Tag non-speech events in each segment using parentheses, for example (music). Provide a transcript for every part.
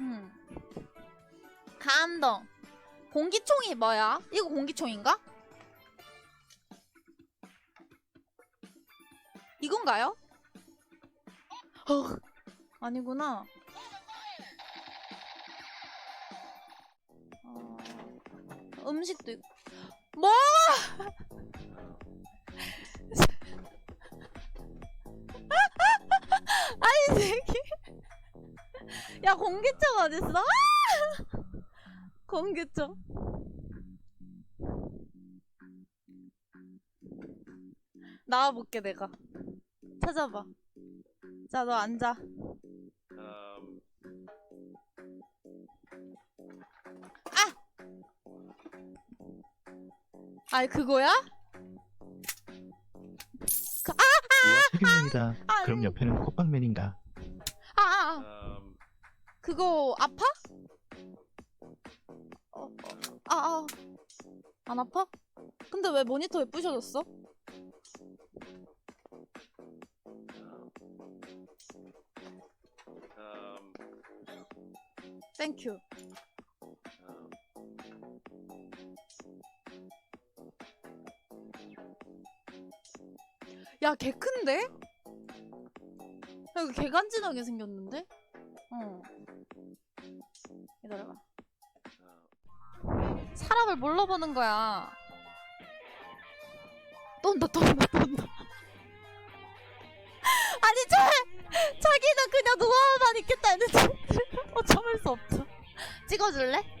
음. 감동. 공기총이 뭐야? 이거 공기총인가? 이건가요? 어, 아니구나. 어, 음식도 있고. 뭐? 야, 공기총 어딨어? 아! (laughs) 공기총. 나와볼게, 내가. 찾아봐. 자, 너 앉아. 음, 아, 그거야? 우와 책임맨이다. 아, 그럼 옆에는 콧방맨인가? 그거 아파? 어, 어, 아, 아. 안 아파? 근데 왜 모니터에 부셔졌어? 음, 땡큐. 음. 야, 개 큰데? 야, 이거 개 간지나게 생겼는데? 사람을 뭘로 보는 거야? 온다, 또 온다. 아니, 저, 자기는 그냥 누워만 있겠다 했는데, (laughs) 어, 참을 수 없어. 찍어줄래?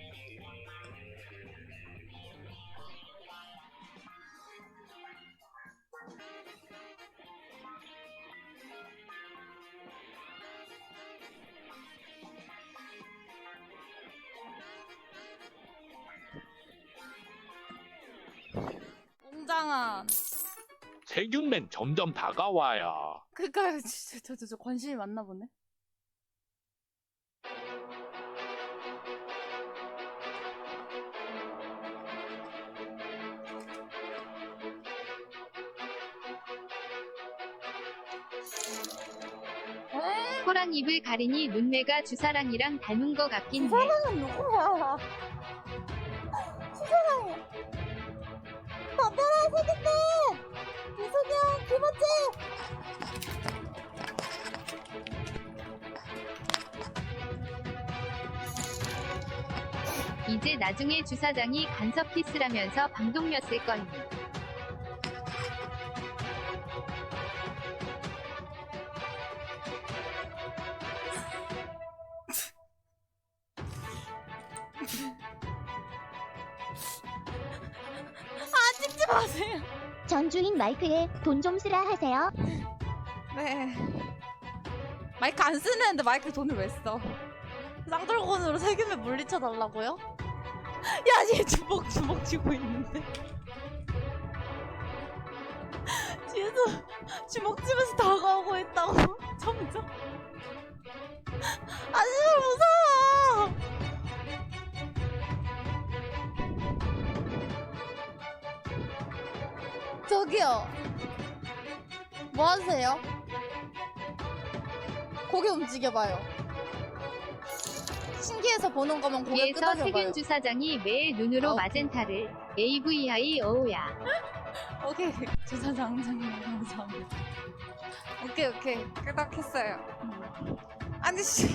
웅장한. 세균맨 점점 다가와요. 그니까요, (laughs) 진짜, 저, 저, 저 관심이 많나 보네. 호랑 입을 가리니 눈매가 주사랑이랑 닮은 거 같긴 해. 사랑은 누구야? 이제 나중에 주사장이 간섭 키스라면서 방독렸을 거니. 아, 찍지 마세요. 전주인 마이크에 돈 좀 쓰라 하세요. 네. 마이크 안 쓰는데 마이크 돈을 왜 써? 쌍절곤으로 세균을 물리쳐 달라고요? (laughs) 야, 얘 주먹 주먹 쥐고 있는데. (laughs) 뒤에서 주먹 쥐면서 다가오고 있다고. (laughs) 점점. 아, 진짜 무서워. 저기요. 뭐 하세요? 고개 움직여봐요. 신기해서 보는 거면 고개 뒤에서 끄덕여봐요. 세균 주사장이 매일 눈으로 아우. 마젠타를 AVI 어우야. 오케이 주사장 장님 감사합니다. 오케이 오케이 끄덕했어요. 음. 아니 씨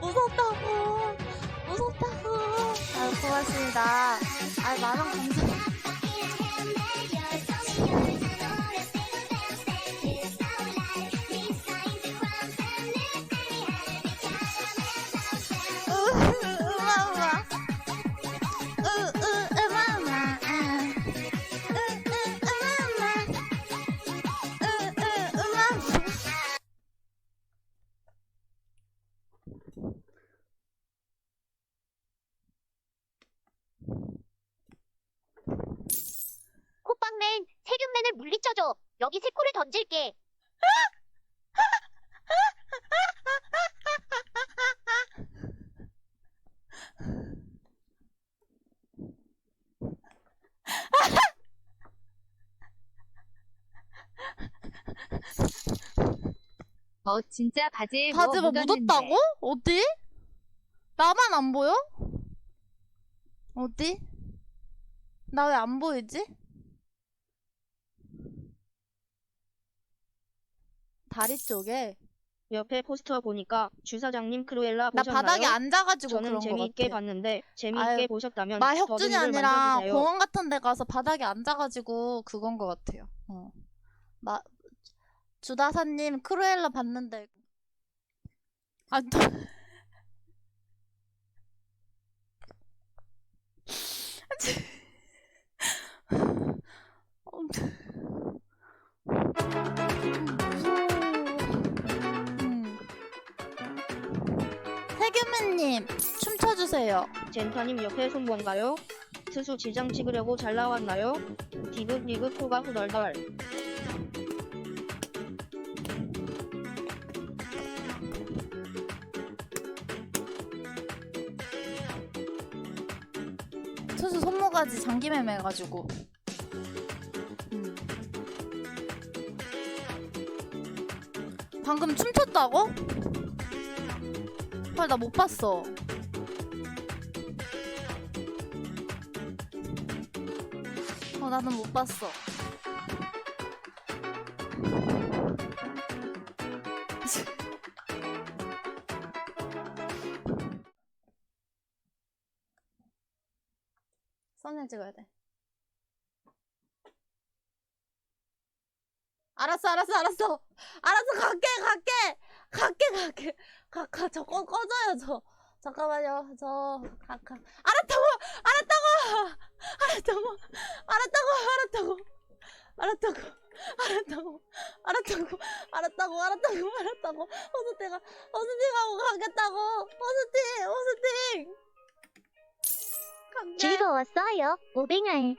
무섭다고 무섭다고. 아 고맙습니다. 아 만원 감사. 물리쳐줘. 여기 세코를 던질게. 어 진짜 바지에 바지 뭐 묻었는데. 묻었다고? 어디? 나만 안 보여? 어디? 나 왜 안 보이지? 다리 쪽에 옆에 포스터 보니까 주사장님 크루엘라 나 보셨나요? 바닥에 앉아가지고 저는 그런 거 재미있게 같아. 봤는데 재미있게 아유, 보셨다면 나 혁준이 더듬이를 아니라 만져주세요. 공원 같은 데 가서 바닥에 앉아가지고 그건 거 같아요. 어. 나 주다사님 크루엘라 봤는데 아 또... 세규맨님 춤춰주세요. 젠타님 옆에 손 뭔가요? 스수 지장 찍으려고 잘 나왔나요? 디귿 디귿 코가 후덜덜 투수 손모가지 장기매매 해가지고 음. 방금 춤췄다고? 헐 나 못 봤어 어 나는 못 봤어 (laughs) 썸네일 찍어야 돼. 알았어, 알았어, 알았어. 알았어, 갈게, 갈게. 갈게, 갈게. 가, 가, 저 꺼, 꺼져요, 저. 잠깐만요, 저, 가, 가. 알았다고! 알았다고! 알았다고! 알았다고! 알았다고! 알았다고! 알았다고! 알았다고! 알았다고! 알았다고! 호스팅가, 호스팅하고 가겠다고! 호스팅! 호스팅! 즐거웠어요. 오뱅알.